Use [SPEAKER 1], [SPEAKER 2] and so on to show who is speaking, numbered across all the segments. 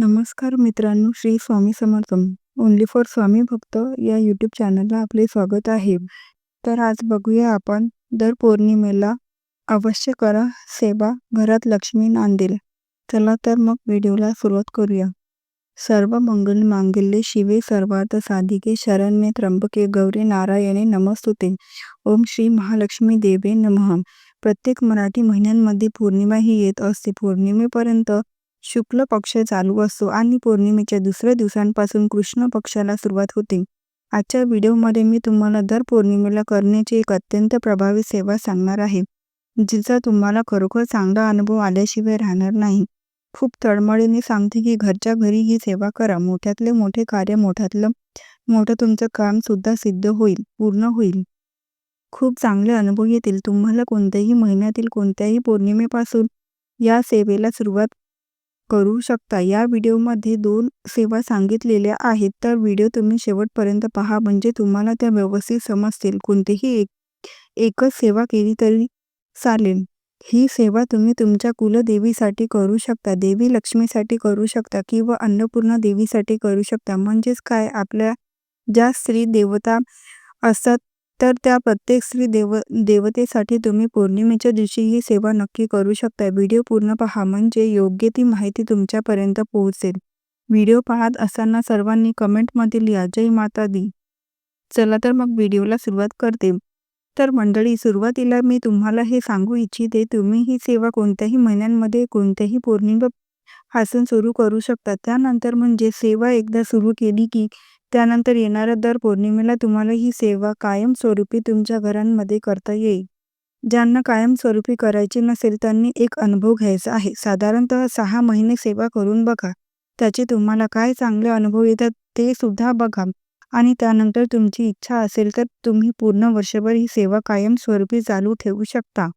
[SPEAKER 1] नमस्कार मित्रांनो Shri Swami Samarth. Only for Swami भक्त या यूट्यूब चॅनलला आपले स्वागत आहे. तर आज बघूया आपण दर पौर्णिमेला अवश्य करा सेवा घरात लक्ष्मी नांदेल चला तर मग व्हिडिओला सुरुवात करूया. सर्व मंगल मांगल्ये शिवे सर्वार्थ साधिके शरण्ये त्र्यंबके गौरी नारायणे नमस्तुते. ओम श्री महालक्ष्मी देवे नमः. प्रत्येक मराठी महिन्यांमध्ये पौर्णिमा ही येत असते. पौर्णिमेपर्यंत शुक्ल पक्ष चालू असतो आणि पौर्णिमेच्या दुसऱ्या दिवसांपासून कृष्ण पक्षाला सुरुवात होते. आजच्या व्हिडिओमध्ये मी तुम्हाला दर पौर्णिमेला करण्याची एक अत्यंत प्रभावी सेवा सांगणार आहे. जिचा तुम्हाला खरोखर चांगला अनुभव आल्याशिवाय राहणार नाही. खूप तळमळीने सांगते की घरच्या घरी ही सेवा करा. मोठ्यातले मोठे कार्य मोठ्यातलं मोठं तुमचं काम सुद्धा सिद्ध होईल पूर्ण होईल. खूप चांगले अनुभव येतील. तुम्हाला कोणत्याही महिन्यातील कोणत्याही पौर्णिमेपासून या सेवेला सुरुवात करू शकता. या व्हिडिओमध्ये दोन सेवा सांगितलेल्या आहेत. तर व्हिडिओ तुम्ही शेवटपर्यंत पहा. म्हणजे तुम्हाला त्या व्यवस्थित समजतील. कोणतीही एक एकच सेवा केली तरी चालेल. ही सेवा तुम्ही तुमच्या कुलदेवीसाठी करू शकता. देवी लक्ष्मीसाठी करू शकता किंवा अन्नपूर्णा देवीसाठी करू शकता. म्हणजेच काय? आपल्या ज्या स्त्री देवता असतात तर त्या प्रत्येक स्त्री देव देवतेसाठी तुम्ही पौर्णिमेच्या दिवशी ही सेवा नक्की करू शकता व्हिडिओ पूर्ण पहा म्हणजे योग्य ती माहिती तुमच्यापर्यंत पोहोचेल. व्हिडिओ पाहत असताना सर्वांनी कमेंटमध्ये लिहा. जय माता दी. चला तर मग व्हिडिओला सुरुवात करते. तर मंडळी सुरुवातीला मी तुम्हाला हे सांगू इच्छिते तुम्ही ही सेवा कोणत्याही महिन्यांमध्ये कोणत्याही पौर्णिमा पासून सुरू करू शकता. त्यानंतर म्हणजे सेवा एकदा सुरू केली की त्यानंतर येणाऱ्या दर पौर्णिमेला तुम्हाला ही सेवा कायमस्वरूपी तुमच्या घरांमध्ये करता येईल. ज्यांना कायमस्वरूपी करायची नसेल त्यांनी एक अनुभव घ्यायचा आहे. साधारणतः सहा महिने सेवा करून बघा. त्याचे तुम्हाला काय चांगले अनुभव येतात ते सुद्धा बघा. आणि त्यानंतर तुमची इच्छा असेल तर तुम्ही पूर्ण वर्षभर ही सेवा कायमस्वरूपी चालू ठेवू शकता.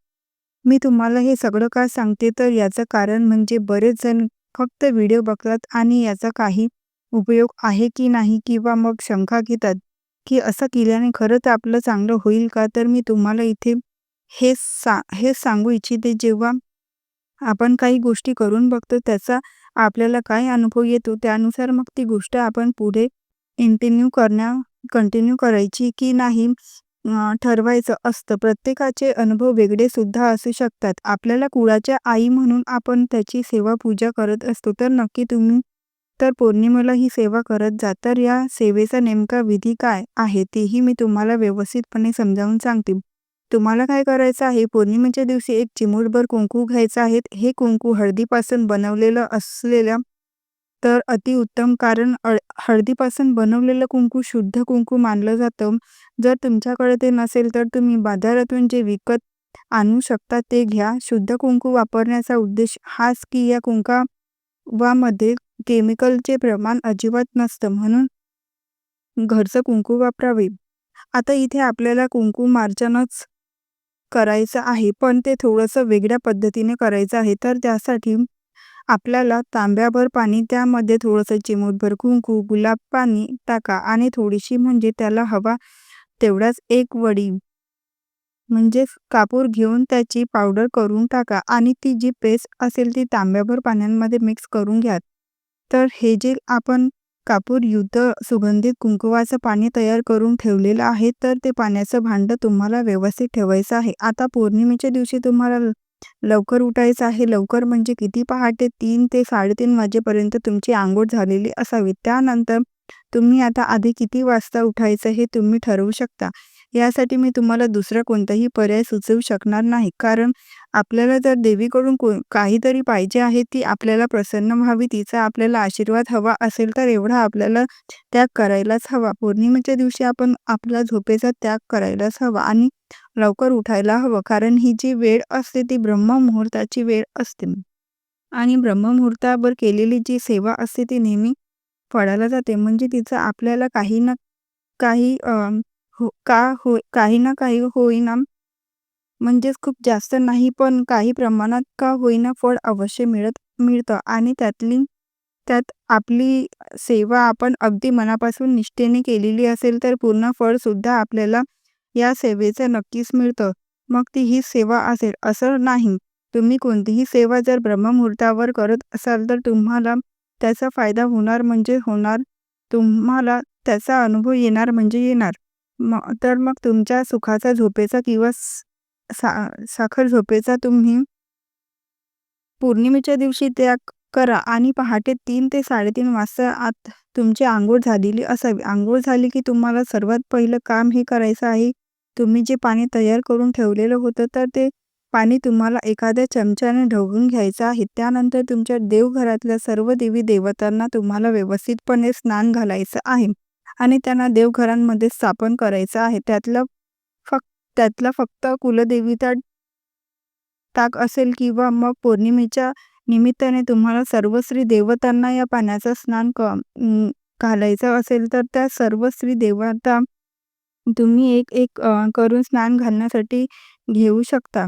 [SPEAKER 1] मी तुम्हाला हे सगळं का सांगते? तर याचं कारण म्हणजे बरेच जण फक्त व्हिडिओ बघतात आणि याचा काही उपयोग आहे की नाही किंवा मग शंका घेतात की असं केल्याने खरंच आपलं चांगलं होईल का? तर मी तुम्हाला इथे हे सा हे सांगू इच्छिते जेव्हा आपण काही गोष्टी करून बघतो त्याचा आपल्याला काय अनुभव येतो त्यानुसार मग ती गोष्ट आपण पुढे इंटिन्यू करण्या कंटिन्यू करायची की नाही ठरवायचं असतं. प्रत्येकाचे अनुभव वेगळे सुद्धा असू शकतात. आपल्याला कुळाच्या आई म्हणून आपण त्याची सेवा पूजा करत असतो. तर नक्की तुम्ही तर पौर्णिमेला ही सेवा करत जा. तर या सेवेचा नेमका विधी काय आहे तेही मी तुम्हाला व्यवस्थितपणे समजावून सांगते. तुम्हाला काय करायचं आहे पौर्णिमेच्या दिवशी एक चिमूटभर कुंकू घ्यायचं आहे. हे कुंकू हळदीपासून बनवलेलं असलेल्या तर अतिउत्तम कारण हळदीपासून बनवलेलं कुंकू शुद्ध कुंकू मानलं जातं. जर तुमच्याकडे ते नसेल तर तुम्ही बाजारातून जे विकत आणू शकता ते घ्या. शुद्ध कुंकू वापरण्याचा उद्देश हाच की या कुंकावामध्ये केमिकलचे प्रमाण अजिबात नसतं. म्हणून घरचं कुंकू वापरावे. आता इथे आपल्याला कुंकू मार्जनच करायचं आहे पण ते थोडंसं वेगळ्या पद्धतीने करायचं आहे. तर त्यासाठी आपल्याला तांब्याभर पाणी त्यामध्ये थोडंसं चिमूटभर कुंकू गुलाब पाणी टाका आणि थोडीशी म्हणजे त्याला हवा तेवढाच एक वडी म्हणजे कापूर घेऊन त्याची पावडर करून टाका आणि ती जी पेस्ट असेल ती तांब्याभर पाण्यामध्ये मिक्स करून घ्या तर हे जे आपण कापूर युद्ध सुगंधित कुंकुवाचं पाणी तयार करून ठेवलेलं आहे तर ते पाण्याचं भांडं तुम्हाला व्यवस्थित ठेवायचं आहे. आता पौर्णिमेच्या दिवशी तुम्हाला लवकर उठायचं आहे. लवकर म्हणजे किती पहाटे? तीन ते साडेतीन वाजेपर्यंत तुमची आंघोळ झालेली असावी. त्यानंतर तुम्ही आता आधी किती वाजता उठायचं हे तुम्ही ठरवू शकता. यासाठी मी तुम्हाला दुसरा कोणताही पर्याय सुचवू शकणार नाही. कारण आपल्याला जर देवीकडून को काहीतरी पाहिजे आहे ती आपल्याला प्रसन्न व्हावी तिचा आपल्याला आशीर्वाद हवा असेल तर एवढा आपल्याला त्याग करायलाच हवा. पौर्णिमेच्या दिवशी आपण आपला झोपेचा त्याग करायलाच हवा आणि लवकर उठायला हवं. कारण ही जी वेळ असते ती ब्रह्ममुहूर्ताची वेळ असते. आणि ब्रह्ममुहूर्तावर केलेली जी सेवा असते ती नेहमी फळाला जाते. म्हणजे तिचं आपल्याला काही ना काही हो का हो काही ना काही होईना म्हणजेच खूप जास्त नाही पण काही प्रमाणात का होईना फळ अवश्य मिळत मिळतं आणि त्यातली त्यात आपली सेवा आपण अगदी मनापासून निष्ठेने केलेली असेल तर पूर्ण फळ सुद्धा आपल्याला या सेवेचं नक्कीच मिळतं मग ती ही सेवा असेल असं नाही तुम्ही कोणतीही सेवा जर ब्रह्ममुहूर्तावर करत असाल तर तुम्हाला त्याचा फायदा होणार म्हणजे होणार. तुम्हाला त्याचा अनुभव येणार म्हणजे येणार. मग तर मग तुमच्या सुखाचा झोपेचा किंवा सा साखर झोपेचा तुम्ही पौर्णिमेच्या दिवशी त्याग करा आणि पहाटे तीन ते साडेतीन वाजता आत तुमची आंघोळ झालेली असावी. आंघोळ झाली की तुम्हाला सर्वात पहिलं काम हे करायचं आहे. तुम्ही जे पाणी तयार करून ठेवलेलं होतं तर ते पाणी तुम्हाला एखाद्या चमच्याने ढवळून घ्यायचं आहे. त्यानंतर तुमच्या देवघरातल्या सर्व देवी देवतांना तुम्हाला व्यवस्थितपणे स्नान घालायचं आहे आणि त्यांना देवघरांमध्ये स्थापन करायचं आहे. त्यातलं फक्त त्यातला फक्त कुलदेवीचा ताक असेल किंवा मग पौर्णिमेच्या निमित्ताने तुम्हाला सर्व स्त्री देवतांना या पाण्याचं स्नान क घालायचं असेल तर त्या सर्व स्त्री देवता तुम्ही एक एक करून स्नान घालण्यासाठी घेऊ शकता.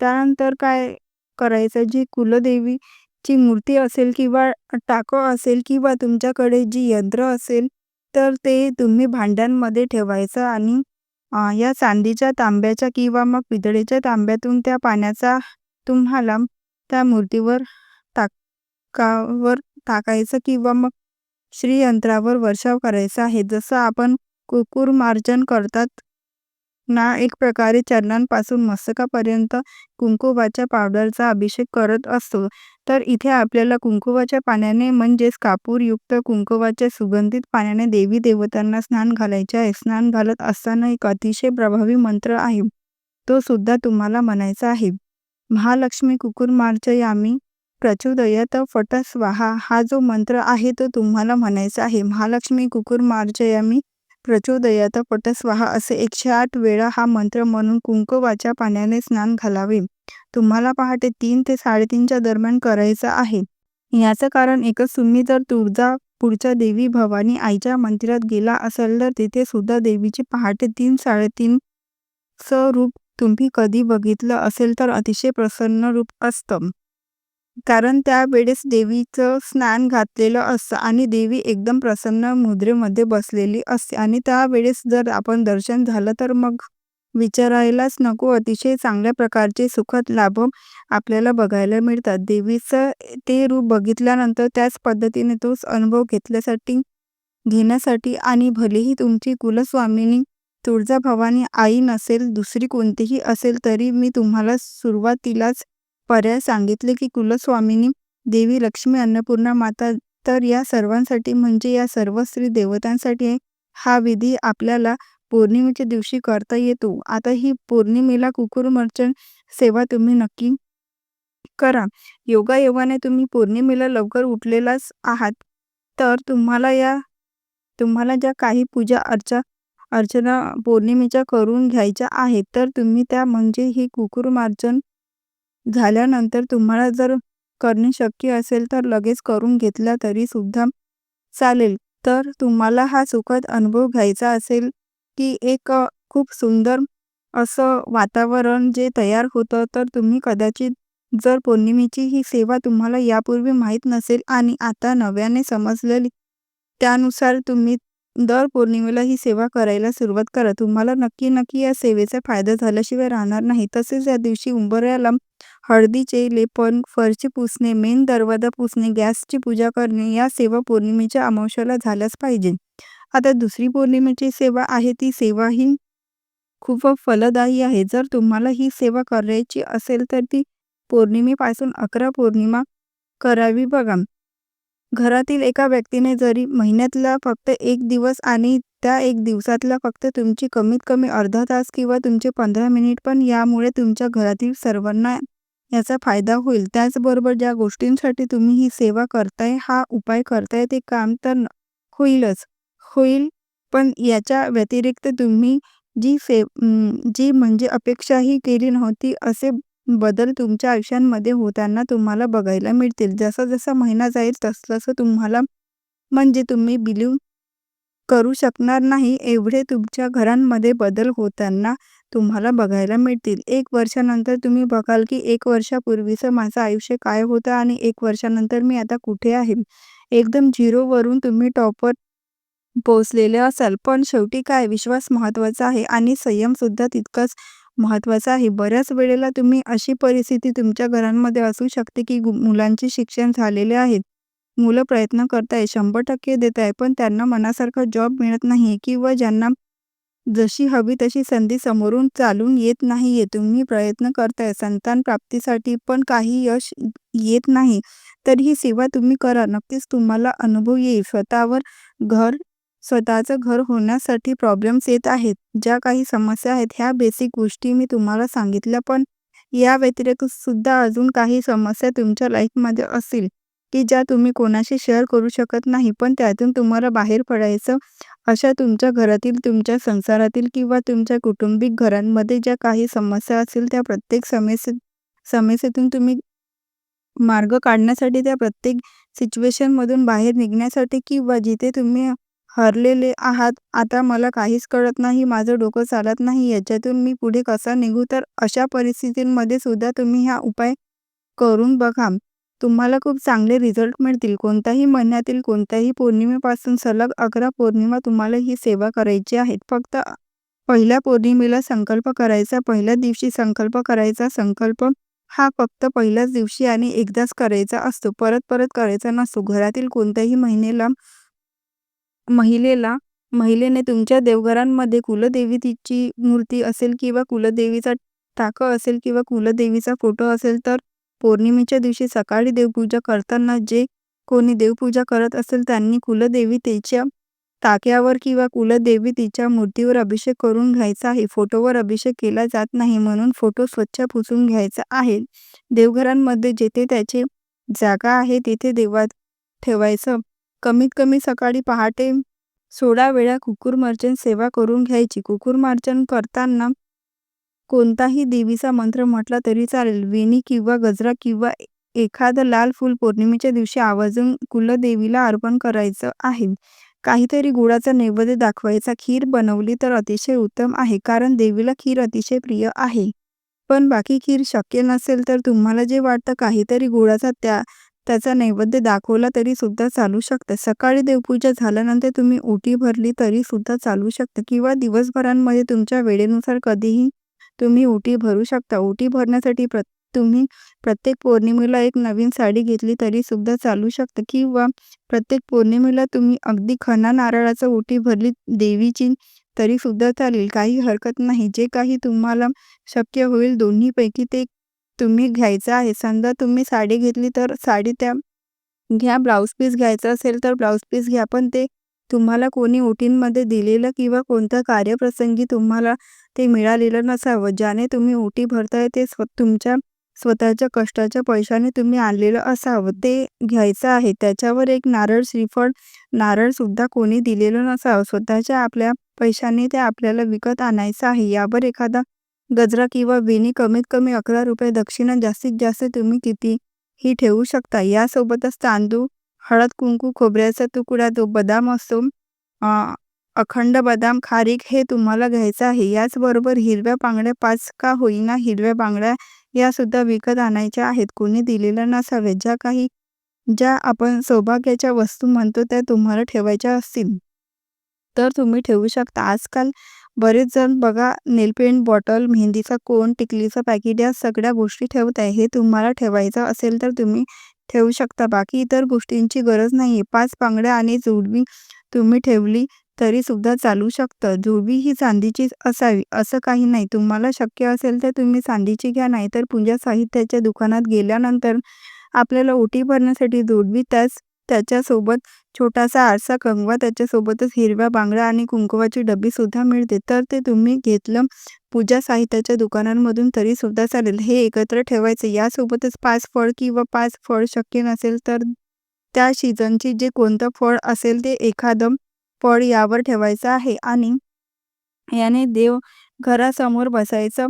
[SPEAKER 1] त्यानंतर काय करायचं जी कुलदेवीची मूर्ती असेल किंवा टाकं असेल किंवा तुमच्याकडे जी यंत्र असेल तर ते तुम्ही भांड्यांमध्ये ठेवायचं आणि या चांदीच्या तांब्याच्या किंवा मग पितळेच्या तांब्यातून त्या पाण्याचा तुम्हाला त्या मूर्तीवर टाकावर टाकायचं किंवा मग श्रीयंत्रावर वर्षाव करायचा आहे. जसं आपण कुकुरमार्जन करतात ना एक प्रकारे चरणांपासून मस्तकापर्यंत कुंकुवाच्या पावडरचा अभिषेक करत असतो. तर इथे आपल्याला कुंकुवाच्या पाण्याने म्हणजेच कापूरयुक्त कुंकुवाच्या सुगंधित पाण्याने देवी देवतांना स्नान घालायचे आहे. स्नान घालत असताना एक अतिशय प्रभावी मंत्र आहे. तो सुद्धा तुम्हाला म्हणायचा आहे. महालक्ष्मी कुकुरमार्जयामी प्रचोदयात फट स्वाहा हा जो मंत्र आहे तो तुम्हाला म्हणायचा आहे. महालक्ष्मी कुकुरमार्जयामी प्रचोदयात पटस्वाहा असे एकशे आठ वेळा हा मंत्र म्हणून कुंकुवाच्या पाण्याने स्नान घालावे. तुम्हाला पहाटे तीन ते साडेतीनच्या दरम्यान करायचं आहे. याचं कारण एकच तुम्ही जर तुळजापूरच्या देवी भवानी आईच्या मंदिरात गेला असाल तर तिथे सुद्धा देवीचे पहाटे तीन साडेतीन स रूप तुम्ही कधी बघितलं असेल तर अतिशय प्रसन्न रूप असतं. कारण त्यावेळेस देवीचं स्नान घातलेलं असतं आणि देवी एकदम प्रसन्न मुद्रेमध्ये बसलेली असते आणि त्यावेळेस जर आपण दर्शन झालं तर मग विचारायलाच नको अतिशय चांगल्या प्रकारचे सुखद लाभ आपल्याला बघायला मिळतात. देवीचं ते रूप बघितल्यानंतर त्याच पद्धतीने तोच अनुभव घेतल्यासाठी घेण्यासाठी आणि भलेही तुमची कुलस्वामिनी तुळजाभवानी आई नसेल, दुसरी कोणतीही असेल तरी मी तुम्हाला सुरुवातीलाच पर्याय सांगितले की कुलस्वामिनी देवी लक्ष्मी अन्नपूर्णा माता तर या सर्वांसाठी म्हणजे या सर्व स्त्री देवतांसाठी हा विधी आपल्याला पौर्णिमेच्या दिवशी करता येतो. आता ही पौर्णिमेला कुकुरमर्चन सेवा तुम्ही नक्की करा. योगायोगाने तुम्ही पौर्णिमेला लवकर उठलेलाच आहात तर तुम्हाला या तुम्हाला ज्या काही पूजा अर्चा अर्चना पौर्णिमेच्या करून घ्यायच्या आहेत तर तुम्ही त्या म्हणजे ही कुकुरमार्जन झाल्यानंतर तुम्हाला जर करणे शक्य असेल तर लगेच करून घेतला तरी सुद्धा चालेल. तर तुम्हाला हा सुखद अनुभव घ्यायचा असेल की एक खूप सुंदर असं वातावरण जे तयार होतं तर तुम्ही कदाचित जर पौर्णिमेची ही सेवा तुम्हाला यापूर्वी माहीत नसेल आणि आता नव्याने समजलेली त्यानुसार तुम्ही दर पौर्णिमेला ही सेवा करायला सुरुवात करा. तुम्हाला नक्की नक्की या सेवेचा फायदा झाल्याशिवाय राहणार नाही. तसेच या दिवशी उंबऱ्याला हळदीचे लेपन, फरची पुसणे, मेन दरवाजा पुसणे, गॅसची पूजा करणे या सेवा पौर्णिमेच्या अमावस्येला झाल्याच पाहिजे. आता दुसरी पौर्णिमेची सेवा आहे ती सेवा ही खूप फलदायी आहे. जर तुम्हाला ही सेवा करायची असेल तर ती पौर्णिमेपासून अकरा पौर्णिमा करावी बघा. घरातील एका व्यक्तीने जरी महिन्यातला फक्त एक दिवस आणि त्या एक दिवसातला फक्त तुमची कमीत कमी अर्धा तास किंवा तुमचे पंधरा मिनिट पण यामुळे तुमच्या घरातील सर्वांना याचा फायदा होईल. त्याचबरोबर ज्या गोष्टींसाठी तुम्ही ही सेवा करताय, हा उपाय करताय ते काम तर होईलच होईल पण याच्या व्यतिरिक्त तुम्ही जी से जी म्हणजे अपेक्षाही केली नव्हती असे बदल तुमच्या आयुष्यांमध्ये होताना तुम्हाला बघायला मिळतील. जसा जसा महिना जाईल तसं तुम्हाला म्हणजे तुम्ही बिलीव्ह करू शकणार नाही एवढे तुमच्या घरांमध्ये बदल होताना तुम्हाला बघायला मिळतील. एक वर्षानंतर तुम्ही बघाल की एक वर्षापूर्वीचं माझं आयुष्य काय होतं आणि एक वर्षानंतर मी आता कुठे आहे. एकदम झिरोवरून तुम्ही टॉपवर पोहोचलेले असाल. पण शेवटी काय विश्वास महत्त्वाचा आहे आणि संयमसुद्धा तितकाच महत्त्वाचा आहे. बऱ्याच वेळेला तुम्ही अशी परिस्थिती तुमच्या घरांमध्ये असू शकते की मुलांचे शिक्षण झालेले आहेत मुलं प्रयत्न करताय शंभर टक्के देत आहे पण त्यांना मनासारखा जॉब मिळत नाही किंवा ज्यांना जशी हवी तशी संधी समोरून चालून येत नाहीये. तुम्ही प्रयत्न करताय. संतान प्राप्तीसाठी पण काही यश येत नाही. तर ही सेवा तुम्ही करा. नक्कीच तुम्हाला अनुभव येईल. स्वतःवर घर स्वतःचं घर होण्यासाठी प्रॉब्लेम्स येत आहेत. ज्या काही समस्या आहेत ह्या बेसिक गोष्टी मी तुम्हाला सांगितल्या. पण या व्यतिरिक्त सुद्धा अजून काही समस्या तुमच्या लाईफमध्ये असतील की ज्या तुम्ही कोणाशी शेअर करू शकत नाही पण त्यातून तुम्हाला बाहेर पडायचं अशा तुमच्या घरातील तुमच्या संसारातील किंवा तुमच्या कुटुंबिक घरांमध्ये ज्या काही समस्या असतील त्या प्रत्येक समस्ये समस्येतून तुम्ही मार्ग काढण्यासाठी त्या प्रत्येक सिच्युएशनमधून बाहेर निघण्यासाठी किंवा जिथे तुम्ही हरलेले आहात आता मला काहीच कळत नाही माझं डोकं चालत नाही याच्यातून मी पुढे कसा निघू? तर अशा परिस्थितींमध्ये सुद्धा तुम्ही हा उपाय करून बघा. तुम्हाला खूप चांगले रिझल्ट मिळतील. कोणत्याही महिन्यातील कोणत्याही पौर्णिमेपासून सलग अकरा पौर्णिमा तुम्हाला ही सेवा करायची आहेत. फक्त पहिल्या पौर्णिमेला संकल्प करायचा पहिल्या दिवशी संकल्प करायचा. संकल्प हा फक्त पहिल्याच दिवशी आणि एकदाच करायचा असतो. परत परत करायचा नसतो. घरातील कोणत्याही महिनेला महिलेला महिलेने तुमच्या देवघरांमध्ये कुलदेवीची मूर्ती असेल किंवा कुलदेवीचा टाकं असेल किंवा कुलदेवीचा फोटो असेल तर पौर्णिमेच्या दिवशी सकाळी देवपूजा करताना जे कोणी देवपूजा करत असेल त्यांनी कुलदेवीतेच्या टाक्यावर किंवा कुलदेवी तिच्या मूर्तीवर अभिषेक करून घ्यायचा आहे. फोटोवर अभिषेक केला जात नाही म्हणून फोटो स्वच्छ पुसून घ्यायचा आहे. देवघरांमध्ये जेथे त्याची जागा आहे तेथे देवात ठेवायचं. कमीत कमी सकाळी पहाटे सोळा वेळा कुकुरमार्जन सेवा करून घ्यायची. कुकुरमार्जन करताना कोणताही देवीचा मंत्र म्हटला तरी चालेल. वेणी किंवा गजरा किंवा एखादं लाल फूल पौर्णिमेच्या दिवशी आवाजून कुलदेवीला अर्पण करायचं आहे. काहीतरी गुळाचा नैवेद्य दाखवायचा. खीर बनवली तर अतिशय उत्तम आहे कारण देवीला खीर अतिशय प्रिय आहे. पण बाकी खीर शक्य नसेल तर तुम्हाला जे वाटतं काहीतरी गुळाचा त्या त्याचा नैवेद्य दाखवला तरी सुद्धा चालू शकतं. सकाळी देवपूजा झाल्यानंतर तुम्ही ओटी भरली तरी सुद्धा चालू शकतं किंवा दिवसभरांमध्ये तुमच्या वेळेनुसार कधीही तुम्ही ओटी भरू शकता. ओटी भरण्यासाठी प्र तुम्ही प्रत्येक पौर्णिमेला एक नवीन साडी घेतली तरी सुद्धा चालू शकतं. किंवा प्रत्येक पौर्णिमेला तुम्ही अगदी खना नारळाचं ओटी भरली देवीची तरी सुद्धा चालेल. काही हरकत नाही. जे काही तुम्हाला शक्य होईल दोन्हीपैकी ते तुम्ही घ्यायचं आहे. समजा तुम्ही साडी घेतली तर साडी त्या घ्या. ब्लाऊज पीस घ्यायचं असेल तर ब्लाऊज पीस घ्या. पण ते तुम्हाला कोणी ओटींमध्ये दिलेलं किंवा कोणत्या कार्यप्रसंगी तुम्हाला ते मिळालेलं नसावं ज्याने तुम्ही ओटी भरताय ते स्व तुमच्या स्वतःच्या कष्टाच्या पैशाने तुम्ही आणलेलं असावं ते घ्यायचं आहे. त्याच्यावर एक नारळ श्रीफळ नारळसुद्धा कोणी दिलेलं नसावं. स्वतःच्या आपल्या पैशाने ते आपल्याला विकत आणायचं आहे. यावर एखादा गजरा किंवा वेणी कमीत कमी अकरा रुपये दक्षिणा जास्तीत जास्त तुम्ही कितीही ठेवू शकता. यासोबतच तांदूळ हळद कुंकू खोबऱ्याचा तुकडा तो बदाम असतो अखंड बदाम खारीक हे तुम्हाला घ्यायचं आहे. याचबरोबर हिरव्या बांगड्या पाच का होईना हिरव्या बांगड्या या सुद्धा विकत आणायच्या आहेत. कोणी दिलेल्या नसाव्यात ज्या काही ज्या आपण सौभाग्याच्या वस्तू म्हणतो त्या तुम्हाला ठेवायच्या असतील. तर तुम्ही ठेवू शकता. आजकाल बरेच जण बघा नेलपेंट बॉटल मेहंदीचा कोण टिकलीचं पॅकेट या सगळ्या गोष्टी ठेवत आहे हे तुम्हाला ठेवायचं असेल तर तुम्ही ठेवू शकता. बाकी इतर गोष्टींची गरज नाही पाच बांगड्या आणि जोडवी तुम्ही ठेवली तरी सुद्धा चालू शकतं. जोडवी ही चांदीचीच असावी असं काही नाही. तुम्हाला शक्य असेल तर तुम्ही चांदीची घ्या नाहीतर पूजा साहित्याच्या दुकानात गेल्यानंतर आपल्याला ओटी भरण्यासाठी जोडवी त्याच त्याच्यासोबत छोटासा आरसा कंगवा त्याच्यासोबतच हिरव्या बांगड्या आणि कुंकवाची डब्बीसुद्धा मिळते. तर ते तुम्ही घेतलं पूजा साहित्याच्या दुकानांमधून तरीसुद्धा चालेल. हे एकत्र ठेवायचं. यासोबतच पाच फळ किंवा पाच फळ शक्य नसेल तर त्या सीझनची जे कोणतं फळ असेल ते एखादं फळ यावर ठेवायचं आहे. आणि याने देव घरासमोर बसायचं.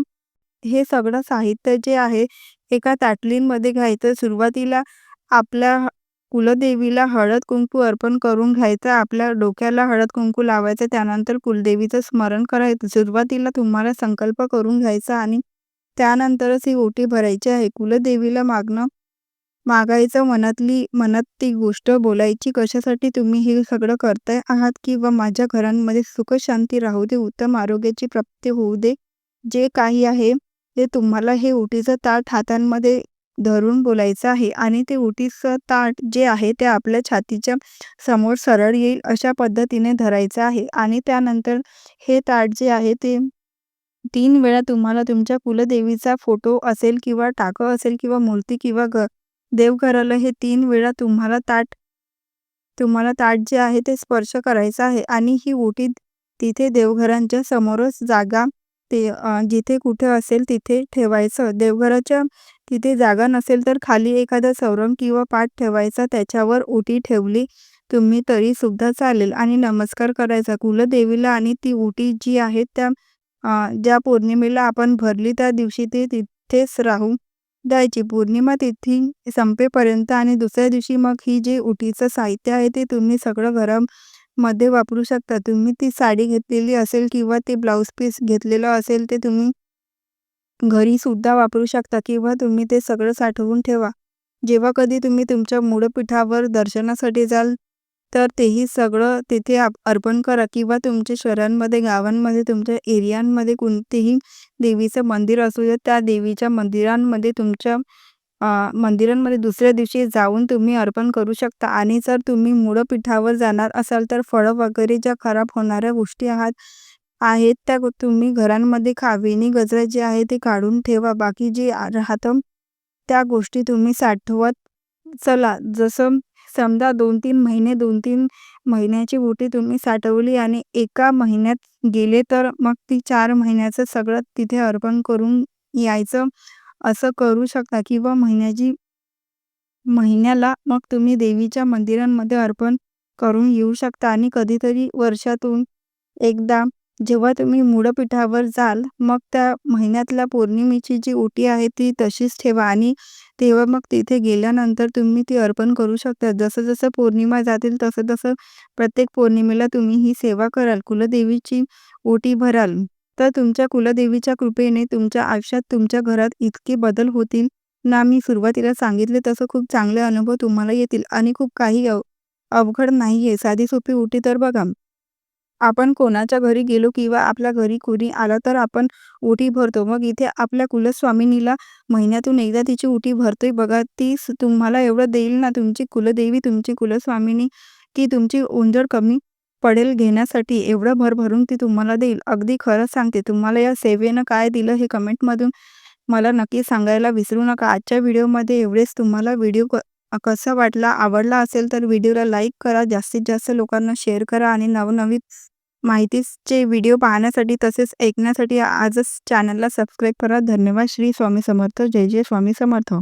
[SPEAKER 1] हे सगळं साहित्य जे आहे एका ताटलींमध्ये घ्यायचं. सुरुवातीला आपल्या कुलदेवीला हळद कुंकू अर्पण करून घ्यायचं. आपल्या डोक्याला हळद कुंकू लावायचं. त्यानंतर कुलदेवीचं स्मरण करायचं. सुरुवातीला तुम्हाला संकल्प करून घ्यायचा आणि त्यानंतरच ही ओटी भरायची आहे. कुलदेवीला मागणं मागायचं मनातली मनात ती गोष्ट बोलायची. कशासाठी तुम्ही हे सगळं करताय आहात किंवा माझ्या घरांमध्ये सुख शांती राहू दे उत्तम आरोग्याची प्राप्ती होऊ दे. जे काही आहे ते तुम्हाला हे ओटीचं ताट हातांमध्ये धरून बोलायचं आहे आणि ते उटीचं ताट जे आहे ते आपल्या छातीच्या समोर सरळ येईल अशा पद्धतीने धरायचं आहे. आणि त्यानंतर हे ताट जे आहे ते तीन वेळा तुम्हाला तुमच्या कुलदेवीचा फोटो असेल किंवा टाकं असेल किंवा मूर्ती किंवा ग देवघराला हे तीन वेळा तुम्हाला ताट तुम्हाला ताट जे आहे ते स्पर्श करायचं आहे. आणि ही ओटी तिथे देवघरांच्या समोरच जागा ते जिथे कुठे असेल तिथे ठेवायचं. देवघराच्या तिथे जागा नसेल तर खाली एखादा सौरंग किंवा पाठ ठेवायचा त्याच्यावर ओटी ठेवली तुम्ही तरी सुद्धा चालेल. आणि नमस्कार करायचा. कुलदेवीला आणि ती ओटी जी आहे त्या ज्या पौर्णिमेला आपण भरली त्या दिवशी ती तिथेच राहू द्यायची. पौर्णिमा तिथी संपेपर्यंत आणि दुसऱ्या दिवशी मग ही जे उटीचं साहित्य आहे ते तुम्ही सगळं घरामध्ये वापरू शकता. तुम्ही ती साडी घेतलेली असेल किंवा ते ब्लाऊज पीस घेतलेलं असेल ते तुम्ही घरीसुद्धा वापरू शकता किंवा तुम्ही ते सगळं साठवून ठेवा. जेव्हा कधी तुम्ही तुमच्या मूळपीठावर दर्शनासाठी जाल तर तेही सगळं तिथे अर्पण करा किंवा तुमच्या शहरांमध्ये गावांमध्ये तुमच्या एरियांमध्ये कोणतेही देवीचं मंदिर असू द्या त्या देवीच्या मंदिरांमध्ये तुमच्या मंदिरांमध्ये दुसऱ्या दिवशी जाऊन तुम्ही अर्पण करू शकता. आणि जर तुम्ही मूळपीठावर जाणार असाल तर फळं वगैरे ज्या खराब होणाऱ्या गोष्टी आहात आहेत त्या तुम्ही घरांमध्ये खा वेणी गजरा जे आहे ते काढून ठेवा. बाकी जे राहतं त्या गोष्टी तुम्ही साठवत चला. जसं समजा दोन तीन महिने दोन तीन महिन्याची बोटी तुम्ही साठवली आणि एका महिन्यात गेले तर मग ती चार महिन्याचं सगळं तिथे अर्पण करून यायचं. असं करू शकता किंवा महिन्याची महिन्याला मग तुम्ही देवीच्या मंदिरांमध्ये अर्पण करून येऊ शकता. आणि कधीतरी वर्षातून एकदा जेव्हा तुम्ही मुडपीठावर जाल मग त्या महिन्यातल्या पौर्णिमेची जी ओटी आहे ती तशीच ठेवा आणि तेव्हा मग तिथे गेल्यानंतर तुम्ही ती अर्पण करू शकता. जसं जसं पौर्णिमा जातील तसं तसं प्रत्येक पौर्णिमेला तुम्ही ही सेवा कराल कुलदेवीची ओटी भराल. तर तुमच्या कुलदेवीच्या कृपेने तुमच्या आयुष्यात तुमच्या घरात इतके बदल होतील ना मी सुरुवातीला सांगितले तसं खूप चांगले अनुभव तुम्हाला येतील आणि खूप काही अवघड नाही आहे साधी सोपी ओटी तर बघा. आपण कोणाच्या घरी गेलो किंवा आपल्या घरी कोणी आलं तर आपण ओटी भरतो. मग इथे आपल्या कुलस्वामिनीला महिन्यातून एकदा तिची ओटी भरतोय. बघा ती तुम्हाला एवढं देईल ना तुमची कुलदेवी तुमची कुलस्वामिनी की तुमची ओंजळ कमी पडेल घेण्यासाठी एवढं भर भरून ती तुम्हाला देईल. अगदी खरंच सांगते तुम्हाला या सेवेनं काय दिलं हे कमेंटमधून मला नक्की सांगायला विसरू नका. आजच्या व्हिडिओमध्ये एवढेच. तुम्हाला व्हिडिओ कसा वाटला आवडला असेल तर व्हिडिओला लाईक करा. जास्तीत जास्त लोकांना शेअर करा आणि नवनवीन माहितीचे व्हिडिओ पाहण्यासाठी तसेच ऐकण्यासाठी आजच चॅनलला सबस्क्राईब करा. धन्यवाद. श्री स्वामी समर्थ. जय जय स्वामी समर्थ.